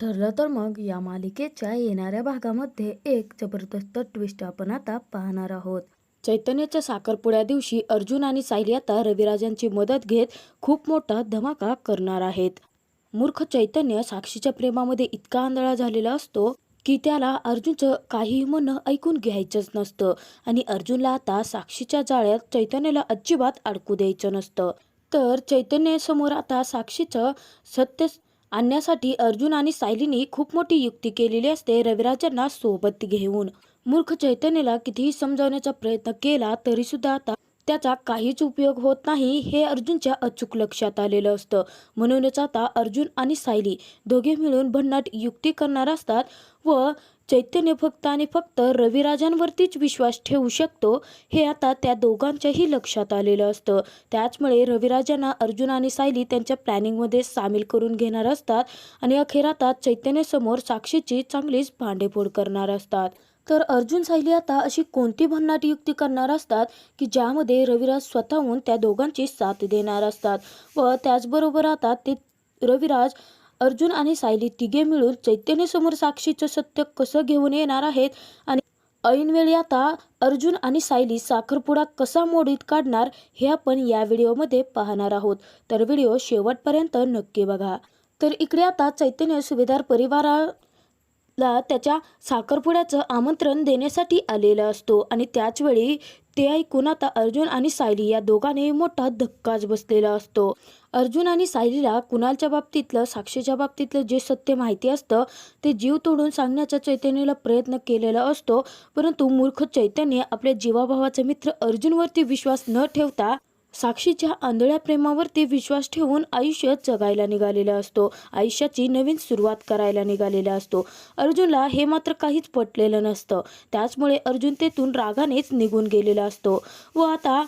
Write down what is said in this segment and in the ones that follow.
ठरलं तर मग या मालिकेच्या येणाऱ्या भागामध्ये एक जबरदस्त ट्विस्ट आपण आता पाहणार आहोत. चैतन्याच्या साखरपुड्या दिवशी अर्जुन आणि सायली आता रविराजांची मदत घेत खूप मोठा धमाका करणार आहेत. मूर्ख चैतन्य साक्षीच्या प्रेमामध्ये इतका आंधळा झालेला असतो की त्याला अर्जुनचं काहीही म्हणणं ऐकून घ्यायचंच नसतं आणि अर्जुनला आता साक्षीच्या जाळ्यात चैतन्याला अजिबात अडकू द्यायचं नसतं. तर चैतन्यासमोर आता साक्षीचं सत्य आणण्यासाठी अर्जुन आणि सायलीनी खूप मोठी युक्ती केलेली असते रविराजांना सोबत घेऊन. मूर्ख चैतन्यला कितीही समजावण्याचा प्रयत्न केला तरी सुद्धा आता त्याचा काहीच उपयोग होत नाही हे अर्जुनच्या अचूक लक्षात आलेलं असतं. म्हणूनच आता अर्जुन आणि सायली दोघे मिळून भन्नाट युक्ती करणार असतात व चैतन्य फक्त आणि फक्त रविराजांवरतीच विश्वास ठेवू शकतो हे आता त्या दोघांच्याही लक्षात आलेलं असतं. त्याचमुळे रविराजांना अर्जुन आणि सायली त्यांच्या प्लॅनिंगमध्ये सामील करून घेणार असतात आणि अखेर आता चैतन्यासमोर साक्षीची चांगलीच भांडेफोड करणार असतात. तर अर्जुन सायली आता अशी कोणती भन्नाट युक्ती करणार असतात की ज्यामध्ये रविराज स्वतःहून त्या दोघांची साथ देणार असतात? व त्याचबरोबर आता ते रविराज अर्जुन आणि सायली तिघे मिळून चैतन्यसमोर साक्षीचं सत्य कसं घेऊन येणार आहेत? आणि ऐनवेळी आता अर्जुन आणि सायली साखरपुडा कसा मोडीत काढणार हे आपण या व्हिडिओमध्ये पाहणार आहोत. तर व्हिडिओ शेवटपर्यंत नक्की बघा. तर इकडे आता चैतन्य सुभेदार परिवारा ला त्याच्या साखरपुड्याचं आमंत्रण देण्यासाठी आलेला असतो. आणि त्याचवेळी ते ऐकून आता अर्जुन आणि सायली या दोघांनी मोठा धक्काच बसलेला असतो. अर्जुन आणि सायलीला कुणालच्या बाबतीतलं साक्षीच्या बाबतीतलं जे सत्य माहिती असतं ते जीव तोडून सांगण्याचा चैतन्याला प्रयत्न केलेला असतो. परंतु मूर्ख चैतन्य आपल्या जीवाभावाचा मित्र अर्जुनवरती विश्वास न ठेवता साक्षीच्या आंधळ्या प्रेमावरती विश्वास ठेवून आयुष्य जगायला निघालेला असतो. आयुष्याची नवीन सुरुवात करायला निघालेला असतो. अर्जुनला हे मात्र काहीच पटलेलं नसतं. त्याचमुळे अर्जुन तेथून रागानेच निघून गेलेला असतो. व आता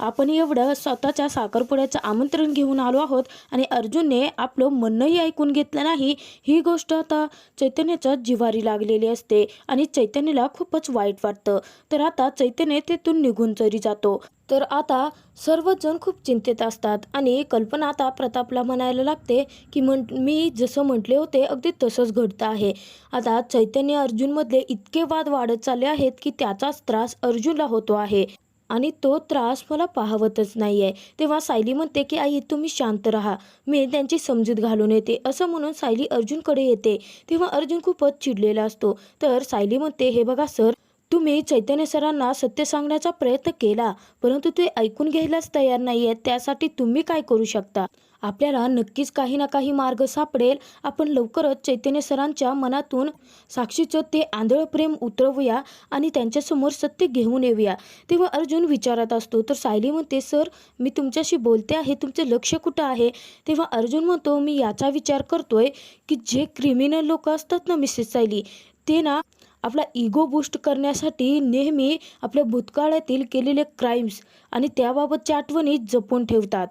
आपण एवढं स्वतःच्या साखरपुड्याचं आमंत्रण घेऊन आलो आहोत आणि अर्जुनने आपलं म्हणणंही ऐकून घेतलं नाही ही गोष्ट आता चैतन्याच्या जिवारी लागलेली असते आणि चैतन्याला खूपच वाईट वाटतं. तर आता चैतन्य तेथून निघून जरी जातो तर आता सर्वजण खूप चिंतेत असतात आणि कल्पना आता प्रतापला म्हणायला लागते की म्हण मी जसं म्हटले होते अगदी तसंच घडतं आहे. आता चैतन्य अर्जुनमधले इतके वाद वाढत चालले आहेत की त्याचाच त्रास अर्जुनला होतो आहे. आणि तो त्रास मला पाहवतच नाही आहे तेव्हा सायली म्हणते की आई तुम्ही शांत राहा. मी त्यांची समजूत घालून येते. असं म्हणून सायली अर्जुनकडे येते. तेव्हा अर्जुन खूपच चिडलेला असतो. तर सायली म्हणते हे बघा सर तुम्ही चैतन्य सरांना सत्य सांगण्याचा प्रयत्न केला परंतु ते ऐकून घ्यायलाच तयार नाही आहेत त्यासाठी तुम्ही काय करू शकता? आपल्याला नक्कीच काही ना काही मार्ग सापडेल. आपण लवकरच चैतन्य सरांच्या मनातून साक्षीचं ते आंधळ प्रेम उतरवूया आणि त्यांच्यासमोर सत्य घेऊन येऊया. तेव्हा अर्जुन विचारत असतो तर सायली म्हणते सर मी तुमच्याशी बोलते आहे. तुमचं लक्ष कुठं आहे? तेव्हा अर्जुन म्हणतो मी याचा विचार करतोय की जे क्रिमिनल लोक असतात ना मिसेस सायली ते ना आपला इगो बूस्ट करण्यासाठी नेहमी आपल्या भूतकाळातील केलेले क्राईम्स आणि त्याबाबतच्या आठवणी जपून ठेवतात.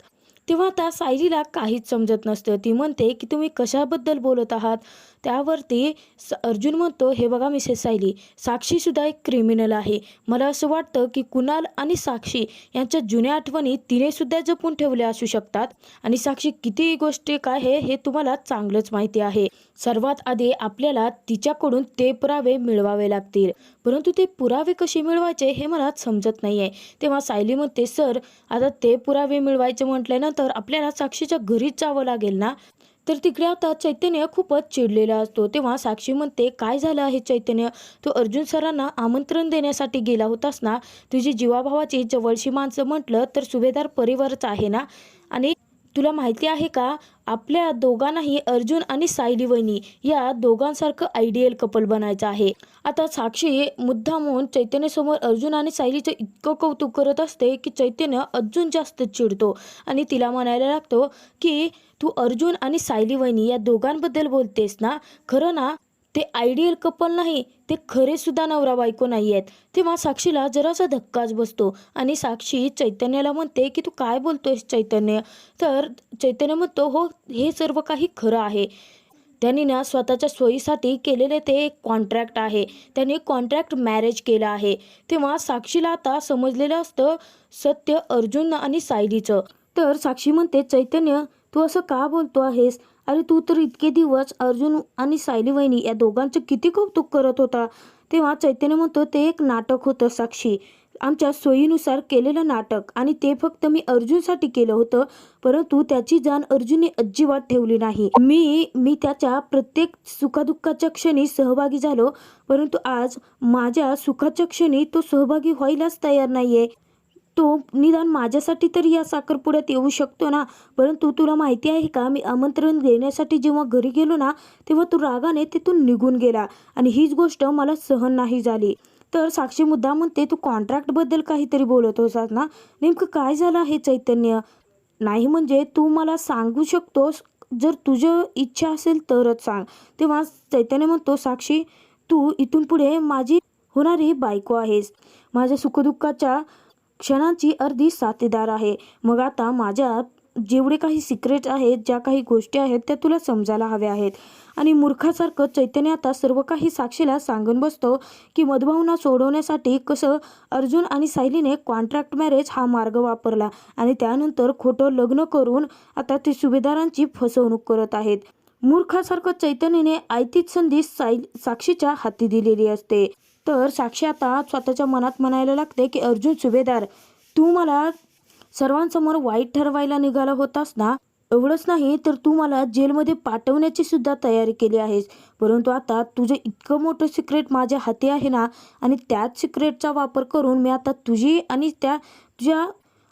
तेव्हा आता सायलीला काहीच समजत नसतं. ती म्हणते की तुम्ही कशाबद्दल बोलत आहात? त्यावरती स अर्जुन म्हणतो हे बघा मिसेस सायली साक्षीसुद्धा एक क्रिमिनल आहे. मला असं वाटतं की कुणाल आणि साक्षी यांच्या जुन्या आठवणी तिनेसुद्धा जपून ठेवल्या असू शकतात. आणि साक्षी किती गोष्टी काय आहे हे तुम्हाला चांगलंच माहिती आहे. सर्वात आधी आपल्याला तिच्याकडून ते पुरावे मिळवावे लागतील. परंतु ते पुरावे कसे मिळवायचे हे मला समजत नाही आहे तेव्हा सायली म्हणते सर आता ते पुरावे मिळवायचे म्हटल्यानंतर आपल्याला साक्षीच्या घरीच जावं लागेल ना? तर तिकडे आता चैतन्य खूपच चिडलेला असतो. तेव्हा साक्षी म्हणते काय झालं आहे चैतन्य? तो अर्जुन सरांना आमंत्रण देण्यासाठी गेला होतास ना? तुझी जीवाभावाची जवळशी माणसं म्हटलं तर सुभेदार परिवारच आहे ना? तुला माहिती आहे का? आपल्या दोघांनाही अर्जुन आणि सायली वहिनी या दोघांसारखं आयडियल कपल बनायचं आहे. आता साक्षी मुद्दामून चैतन्यसमोर अर्जुन आणि सायलीचं इतकं कौतुक करत असते की चैतन्य अजून जास्त चिडतो आणि तिला म्हणायला लागतो की तू अर्जुन आणि सायली वहिनी या दोघांबद्दल बोलतेस ना? खरं ना? ते आयडियल कपल नाही ते खरे सुद्धा नवरा बायको नाही आहेत. तेव्हा साक्षीला जरासा धक्काच बसतो आणि साक्षी चैतन्याला म्हणते की तू काय बोलतोयस चैतन्य? तर चैतन्य म्हणतो हो हे सर्व काही खरं आहे. त्यांनी ना स्वतःच्या सोयीसाठी केलेले ते एक कॉन्ट्रॅक्ट आहे. त्यांनी कॉन्ट्रॅक्ट मॅरेज केलं आहे. तेव्हा साक्षीला आता समजलेलं असतं सत्य अर्जुन आणि सायलीचं. तर साक्षी म्हणते चैतन्य तू असं का बोलतो आहेस? अरे तू तर इतके दिवस अर्जुन आणि सायली वहिनी या दोघांचं किती कौतुक करत होता. तेव्हा चैतन्य म्हणतो ते एक नाटक होतं साक्षी. आमच्या सोयीनुसार केलेलं नाटक. आणि ते फक्त मी अर्जुनसाठी केलं होतं. परंतु त्याची जाण अर्जुनने अजिबात ठेवली नाही. मी मी त्याच्या प्रत्येक सुखदुःखाच्या क्षणी सहभागी झालो. परंतु आज माझ्या सुखाच्या क्षणी तो सहभागी व्हायलाच तयार नाहीये. तो निदान माझ्यासाठी तरी या साखरपुड्यात येऊ शकतो ना? परंतु तुला माहिती आहे का? मी आमंत्रण देण्यासाठी जेव्हा घरी गेलो ना तेव्हा तू रागाने तिथून निघून गेला आणि हीच गोष्ट मला सहन नाही झाली. तर साक्षी मुद्दा म्हणते तू कॉन्ट्रॅक्टबद्दल काहीतरी बोलत होतास ना? नेमकं काय झालं हे चैतन्य? नाही म्हणजे तू मला सांगू शकतोस? जर तुझं इच्छा असेल तरच सांग. तेव्हा चैतन्य म्हणतो साक्षी तू इथून पुढे माझी होणारी बायको आहेस. माझ्या सुखदुःखाच्या क्षणांची अर्धी साथीदार आहे. मग आता माझ्या जेवढे काही सिक्रेट आहेत ज्या काही गोष्टी आहेत त्या तुला समजायला हव्या आहेत. आणि मूर्खासारखं चैतन्य आता सर्व काही साक्षीला सांगून बसतो की मधभावना सोडवण्यासाठी कसं अर्जुन आणि सायलीने कॉन्ट्रॅक्ट मॅरेज हा मार्ग वापरला आणि त्यानंतर खोटं लग्न करून आता ते सुभेदारांची फसवणूक करत आहेत. मूर्खासारखं चैतन्याने आयतीच संधी साई साक्षीच्या हाती दिलेली असते. तर साक्षी आता स्वतःच्या मनात म्हणायला लागते की अर्जुन सुभेदार तू मला सर्वांसमोर वाईट ठरवायला निघाला होतास ना? एवढंच नाही तर तू मला जेलमध्ये पाठवण्याची सुद्धा तयारी केली आहेस. परंतु आता तुझं इतकं मोठं सिक्रेट माझ्या हाती आहे ना आणि त्याच सिक्रेटचा वापर करून मी आता तुझी आणि त्या तुझ्या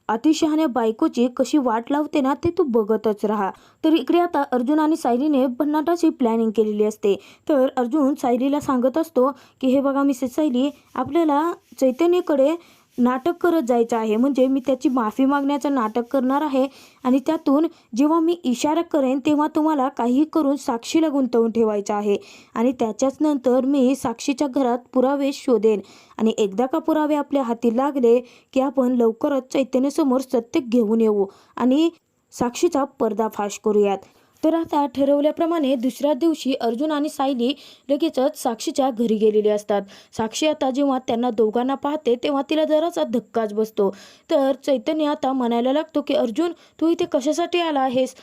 अतिशहाण्या बायकोची कशी वाट लावते ना ते तू बघतच राहा. तर इकडे आता अर्जुन आणि सायलीने भन्नाटाची प्लॅनिंग केलेली असते. तर अर्जुन सायलीला सांगत असतो की हे बघा मिसेस सायली आपल्याला चैतन्यकडे नाटक करत जायचं आहे. म्हणजे मी त्याची माफी मागण्याचं नाटक करणार आहे आणि त्यातून जेव्हा मी इशारा करेन तेव्हा तुम्हाला काही करून साक्षीला गुंतवून ठेवायचं आहे. आणि त्याच्याच नंतर मी साक्षीच्या घरात पुरावे शोधेन. आणि एकदा का पुरावे आपल्या हाती लागले की आपण लवकरच चैतन्यसमोर सत्य घेऊन येऊ आणि साक्षीचा पर्दाफाश करूयात. तर आता ठरवल्याप्रमाणे दुसऱ्या दिवशी अर्जुन आणि सायली लगेचच साक्षीच्या घरी गेलेली असतात. साक्षी आता जेव्हा त्यांना दोघांना पाहते तेव्हा तिला जरासा धक्काच बसतो. तर चैतन्य आता म्हणायला लागतो की अर्जुन तू इथे कशासाठी आला आहेस?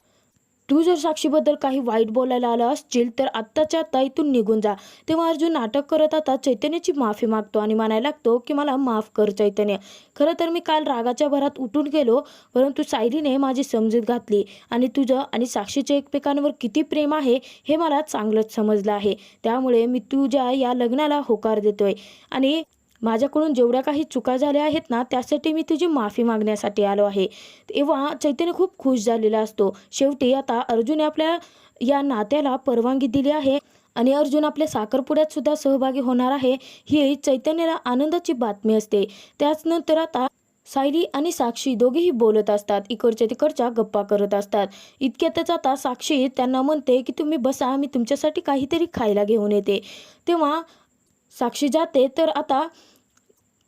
तू जर साक्षीबद्दल काही वाईट बोलायला आला असशील तर आत्ताच्या आत्ता इथून निघून जा. तेव्हा अर्जुन नाटक करत आता चैतन्याची माफी मागतो आणि म्हणायला लागतो की मला माफ कर चैतन्य. खरं तर मी काल रागाच्या भरात उठून गेलो परंतु सायलीने माझी समजूत घातली आणि तुझं आणि साक्षीचे एकमेकांवर किती प्रेम आहे हे मला चांगलंच समजलं आहे. त्यामुळे मी तुझ्या या लग्नाला होकार देतोय आणि माझ्याकडून जेवढ्या काही चुका झाल्या आहेत ना त्यासाठी मी तुझी माफी मागण्यासाठी आलो आहे. तेव्हा चैतन्य खूप खुश झालेला असतो. शेवटी आता अर्जुन आपल्या या नात्याला परवानगी दिली आहे आणि अर्जुन आपल्या साखरपुड्यात सुद्धा सहभागी होणार आहे. ही चैतन्याला आनंदाची बातमी असते. त्याच नंतर आता सायली आणि साक्षी दोघेही बोलत असतात. इकडच्या तिकडच्या गप्पा करत असतात. इतक्यातच आता साक्षी त्यांना म्हणते की तुम्ही बसा मी तुमच्यासाठी काहीतरी खायला घेऊन येते. तेव्हा साक्षी जाते तर आता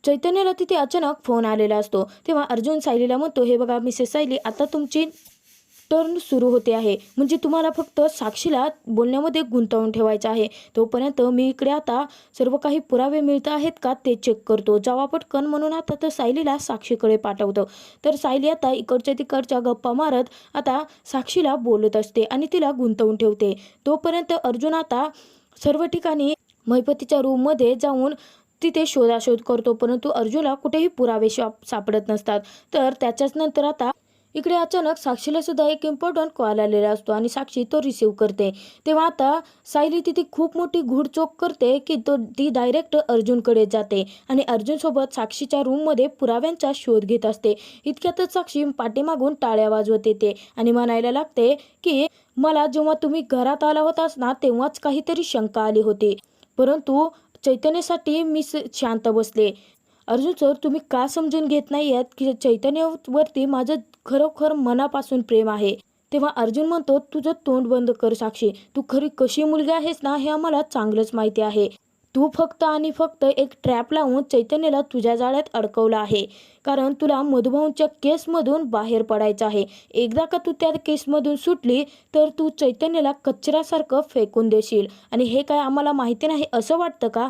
चैतन्याला तिथे अचानक फोन आलेला असतो. तेव्हा अर्जुन सायलीला म्हणतो हे बघा मिसेस सायली आता तुमची टर्न सुरू होते आहे. म्हणजे तुम्हाला फक्त साक्षीला बोलण्यामध्ये गुंतवून ठेवायचं आहे. तोपर्यंत मी इकडे आता सर्व काही पुरावे मिळत आहेत का ते चेक करतो. जावा पटकन म्हणून आता तर सायलीला साक्षीकडे पाठवतो. तर सायली आता इकडच्या तिकडच्या गप्पा मारत आता साक्षीला बोलत असते आणि तिला गुंतवून ठेवते. तोपर्यंत अर्जुन आता सर्व ठिकाणी महिपतीच्या रूममध्ये जाऊन तिथे शोधाशोध करतो. परंतु अर्जुनला कुठेही पुरावे सापडत नसतात. तर त्याच्याच नंतर आता इकडे अचानक साक्षीला सुद्धा एक इम्पॉर्टंट कॉल आलेला असतो आणि साक्षी तो रिसीव करते. तेव्हा आता सायली तिथे खूप मोठी घुडचोक करते की तो ती डायरेक्ट अर्जुनकडे जाते आणि अर्जुनसोबत साक्षीच्या रूममध्ये पुराव्यांचा शोध घेत असते. इतक्यातच साक्षी पाठीमागून टाळ्या वाजवत येते आणि म्हणायला लागते की मला जेव्हा तुम्ही घरात आला होतास ना तेव्हाच काहीतरी शंका आली होती. परंतु चैतन्यासाठी मी शांत बसले. अर्जुन सर तुम्ही का समजून घेत नाही आहेत की चैतन्यावरती माझं खरोखर मनापासून प्रेम आहे? तेव्हा अर्जुन म्हणतो तुझं तोंड बंद कर साक्षी. तू खरी कशी मुलगी आहेस ना हे आम्हाला चांगलंच माहिती आहे. तू फक्त आणि फक्त एक ट्रॅप लावून चैतन्याला तुझ्या जाळ्यात अडकवलं आहे. कारण तुला मधुभाऊंच्या केसमधून बाहेर पडायचं आहे. एकदा का तू त्या केसमधून सुटली तर तू चैतन्याला कचऱ्यासारखं फेकून देशील. आणि हे काय आम्हाला माहिती नाही असं वाटतं का?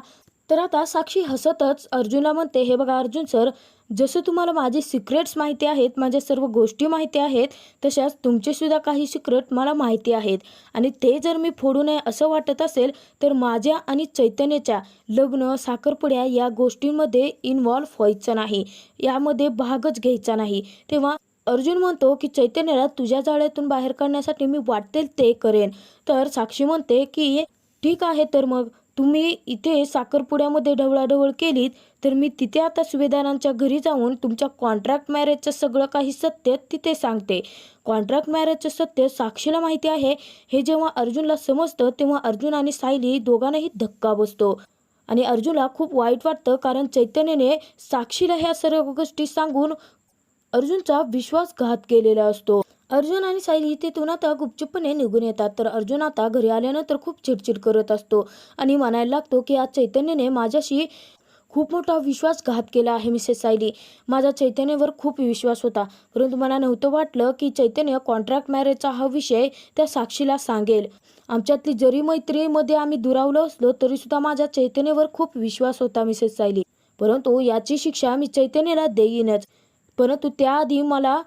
तर आता साक्षी हसतच अर्जुनला म्हणते हे बघा अर्जुन सर जसं तुम्हाला माझे सिक्रेट्स माहिती आहेत माझ्या सर्व गोष्टी माहिती आहेत तशाच तुमचेसुद्धा काही सिक्रेट मला माहिती आहेत. आणि ते जर मी फोडू नये असं वाटत असेल तर माझ्या आणि चैतन्याच्या लग्न साखरपुड्या या गोष्टींमध्ये इन्व्हॉल्व्ह व्हायचं नाही. यामध्ये भागच घ्यायचा नाही. तेव्हा अर्जुन म्हणतो की चैतन्याला तुझ्या जाळ्यातून बाहेर काढण्यासाठी मी वाटेल ते करेन. तर साक्षी म्हणते की ठीक आहे तर मग तुम्ही इथे साखरपुड्यामध्ये ढवळाढवळ केलीत तर मी तिथे आता सुभेदारांच्या घरी जाऊन तुमच्या कॉन्ट्रॅक्ट मॅरेजचं सगळं काही सत्य तिथे सांगते. कॉन्ट्रॅक्ट मॅरेजचं सत्य साक्षीला माहिती आहे. हे जेव्हा अर्जुनला समजतं तेव्हा अर्जुन आणि सायली दोघांनाही धक्का बसतो. आणि अर्जुनला खूप वाईट वाटतं कारण चैतन्याने साक्षीला ह्या सर्व गोष्टी सांगून अर्जुनचा विश्वासघात केलेला असतो. अर्जुन आणि साहिल तिथून आता गुपचुपणे निघून येतात. तर अर्जुन आता घरी आल्यानंतर खूप चिडचिड करत असतो आणि म्हणायला लागतो की आज चैतन्याने माझ्याशी खूप मोठा विश्वासघात केला आहे मिसेस सायली. माझा चैतन्यावर खूप विश्वास होता. परंतु मला नव्हतं वाटलं की चैतन्य कॉन्ट्रॅक्ट मॅरेजचा हा विषय त्या साक्षीला सांगेल. आमच्यातली जरी मैत्रीमध्ये आम्ही दुरावलो असलो तरीसुद्धा माझ्या चैतन्यावर खूप विश्वास होता मिसेस सायली. परंतु याची शिक्षा मी चैतन्याला देईनच. परंतु त्याआधी मला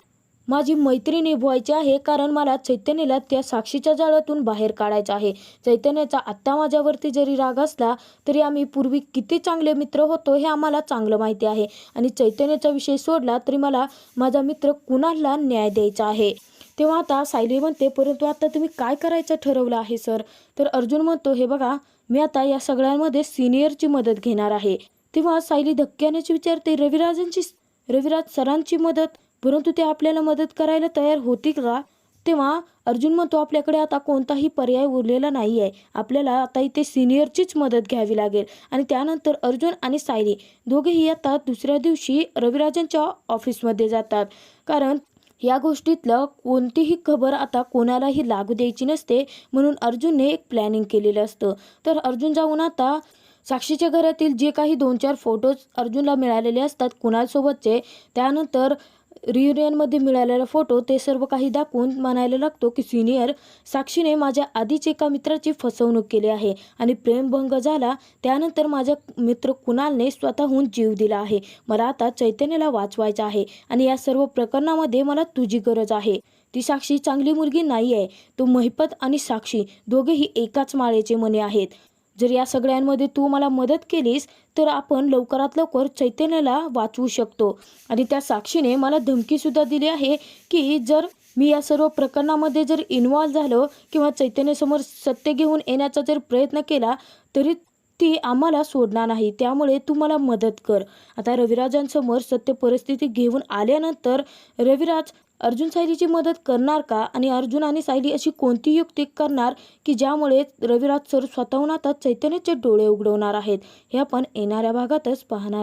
माझी मैत्रिणी निभवायची आहे कारण मला चैतन्याला त्या साक्षीच्या जाळ्यातून बाहेर काढायचं आहे. चैतन्याचा आत्ता माझ्यावरती जरी राग असला तरी आम्ही पूर्वी किती चांगले मित्र होतो हे आम्हाला चांगलं माहिती आहे. आणि चैतन्याचा विषय सोडला तरी मला माझा मित्र कुणाला न्याय द्यायचा आहे? तेव्हा आता सायली म्हणते परंतु आता तुम्ही काय करायचं ठरवलं आहे सर? तर अर्जुन म्हणतो हे बघा मी आता या सगळ्यांमध्ये सिनियरची मदत घेणार आहे. तेव्हा सायली धक्क्यानेच विचारते रविराजांची रविराज सरांची मदत? परंतु ते आपल्याला मदत करायला तयार होती का? तेव्हा अर्जुन म्हणतो आपल्याकडे आता कोणताही पर्याय उरलेला नाही आहे आपल्याला आता इथे सिनियरचीच मदत घ्यावी लागेल. आणि त्यानंतर अर्जुन आणि सायली दोघेही आता दुसऱ्या दिवशी रविराजांच्या ऑफिसमध्ये जातात. कारण या गोष्टीतलं कोणतीही खबर आता कोणालाही लागू द्यायची नसते म्हणून अर्जुनने एक प्लॅनिंग केलेलं असतं. तर अर्जुन जाऊन आता साक्षीच्या घरातील जे काही दोन चार फोटोज अर्जुनला मिळालेले असतात कुणालसोबतचे त्यानंतर रियुनियनमध्ये मिळालेला फोटो ते सर्व काही दाखवून म्हणायला लागतो की सिनियर साक्षीने माझ्या आधीच एका मित्राची फसवणूक केली आहे आणि प्रेमभंग झाला. त्यानंतर माझ्या मित्र कुणालने स्वतःहून जीव दिला आहे. मला आता चैतन्याला वाचवायचं आहे आणि या सर्व प्रकरणामध्ये मला तुझी गरज आहे. ती साक्षी चांगली मुलगी नाही आहे तो महिपत आणि साक्षी दोघेही एकाच माळेचे मने आहेत. जर या सगळ्यांमध्ये तू मला मदत केलीस तर आपण लवकरात लवकर चैतन्याला वाचवू शकतो. आणि त्या साक्षीने मला धमकीसुद्धा दिली आहे की जर मी या सर्व प्रकरणामध्ये जर इन्व्हॉल्व झालो किंवा चैतन्यासमोर सत्य घेऊन येण्याचा जर प्रयत्न केला तरी ती आम्हाला सोडणार नाही. त्यामुळे तू मला मदत कर. आता रविराजांसमोर सत्य परिस्थिती घेऊन आल्यानंतर रविराज अर्जुन सायलीची मदत करणार का? आणि अर्जुन आणि सायली अशी कोणती युक्ती करणार की ज्यामुळे रविराज सर स्वतःहून आता चैतन्याचे डोळे उघडवणार आहेत? हे आपण येणाऱ्या भागातच पाहणार